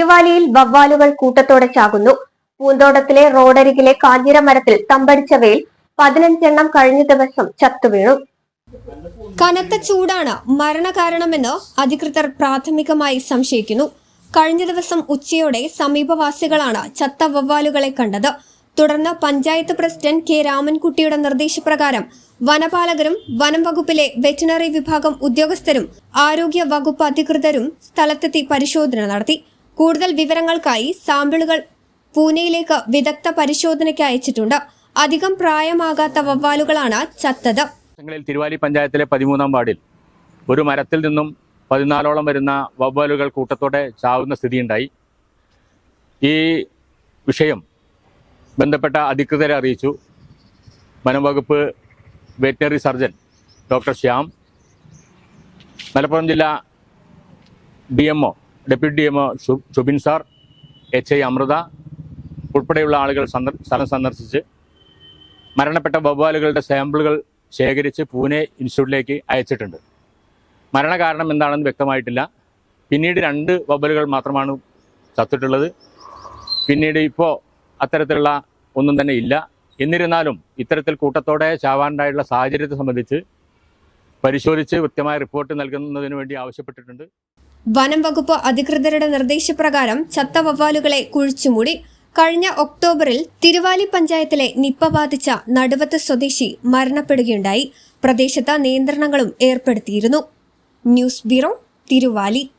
തിരുവാലിയിൽ വവ്വാലുകൾ കൂട്ടത്തോടെ ചാകുന്നു. പൂന്തോട്ടത്തിലെ റോഡരികിലെ കാഞ്ഞിരമരത്തിൽ തമ്പടിച്ചവയിൽ പതിനഞ്ചെണ്ണം കഴിഞ്ഞ ദിവസം ചത്തുവീണു കനത്ത ചൂടാണ് മരണകാരണമെന്ന് അധികൃതർ പ്രാഥമികമായി സംശയിക്കുന്നു. കഴിഞ്ഞ ദിവസം ഉച്ചയോടെ സമീപവാസികളാണ് ചത്ത വവ്വാലുകളെ കണ്ടത്. തുടർന്ന് പഞ്ചായത്ത് പ്രസിഡന്റ് കെ രാമൻകുട്ടിയുടെ നിർദ്ദേശപ്രകാരം വനപാലകരും വനം വകുപ്പിലെ വെറ്റിനറി വിഭാഗം ഉദ്യോഗസ്ഥരും ആരോഗ്യ വകുപ്പ് അധികൃതരും സ്ഥലത്തെത്തി പരിശോധന നടത്തി. കൂടുതൽ വിവരങ്ങൾക്കായി സാമ്പിളുകൾ പൂനെയിലേക്ക് വിദഗ്ധ പരിശോധനയ്ക്ക് അയച്ചിട്ടുണ്ട്. അധികം പ്രായമാകാത്ത വവ്വാലുകളാണ് ചത്തത്. തിരുവാലി പഞ്ചായത്തിലെ പതിമൂന്നാം വാർഡിൽ ഒരു മരത്തിൽ നിന്നും പതിനാലോളം വരുന്ന വവ്വാലുകൾ കൂട്ടത്തോടെ ചാവുന്ന സ്ഥിതിയുണ്ടായി. ഈ വിഷയം ബന്ധപ്പെട്ട അധികൃതരെ അറിയിച്ചു. വനംവകുപ്പ് veterinary surgeon doctor Shyam. Malappuram ജില്ലാ D M O deputy M O Shubin sir H I Amrita ഉൾപ്പെടെയുള്ള ആളുകൾ സ്ഥലം സന്ദർശിച്ച് മരണപ്പെട്ട വവ്വാലുകളുടെ സാമ്പിളുകൾ ശേഖരിച്ച് പൂനെ ഇൻസ്റ്റിറ്റ്യൂട്ടിലേക്ക് അയച്ചിട്ടുണ്ട്. മരണകാരണം എന്താണെന്ന് വ്യക്തമായിട്ടില്ല. പിന്നീട് രണ്ട് വവ്വലുകൾ മാത്രമാണ് ചത്തിട്ടുള്ളത്. പിന്നീട് ഇപ്പോൾ അത്തരത്തിലുള്ള ഒന്നും തന്നെ ഇല്ല. എന്നിരുന്നാലും ഇത്തരത്തിൽ കൂട്ടത്തോടെ ചാവാനുണ്ടായിട്ടുള്ള സാഹചര്യത്തെ സംബന്ധിച്ച് പരിശോധിച്ച് കൃത്യമായ റിപ്പോർട്ട് നൽകുന്നതിന് വേണ്ടി ആവശ്യപ്പെട്ടിട്ടുണ്ട്. വനം വകുപ്പ് അധികൃതരുടെ നിർദ്ദേശപ്രകാരം ചത്ത വവ്വാലുകളെ കുഴിച്ചുമൂടി കഴിഞ്ഞ ഒക്ടോബറിൽ തിരുവാലി പഞ്ചായത്തിലെ നിപ്പ ബാധിച്ച നടുവത്ത് സ്വദേശി മരണപ്പെടുകയുണ്ടായി. പ്രദേശത്ത് നിയന്ത്രണങ്ങളും ഏർപ്പെടുത്തിയിരുന്നു. News bureau Thiruvali.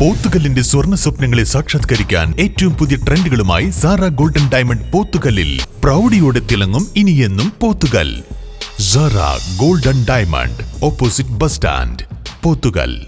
പോത്തുകല്ലിന്റെ സ്വർണ സ്വപ്നങ്ങളെ സാക്ഷാത്കരിക്കാൻ ഏറ്റവും പുതിയ ട്രെൻഡുകളുമായി സാറ ഗോൾഡൻ ഡയമണ്ട് പോത്തുകല്ലിൽ. പ്രൗഢിയോടെ തിളങ്ങും ഇനിയെന്നും Pothukal. Sara golden diamond opposite bus stand Pothukal.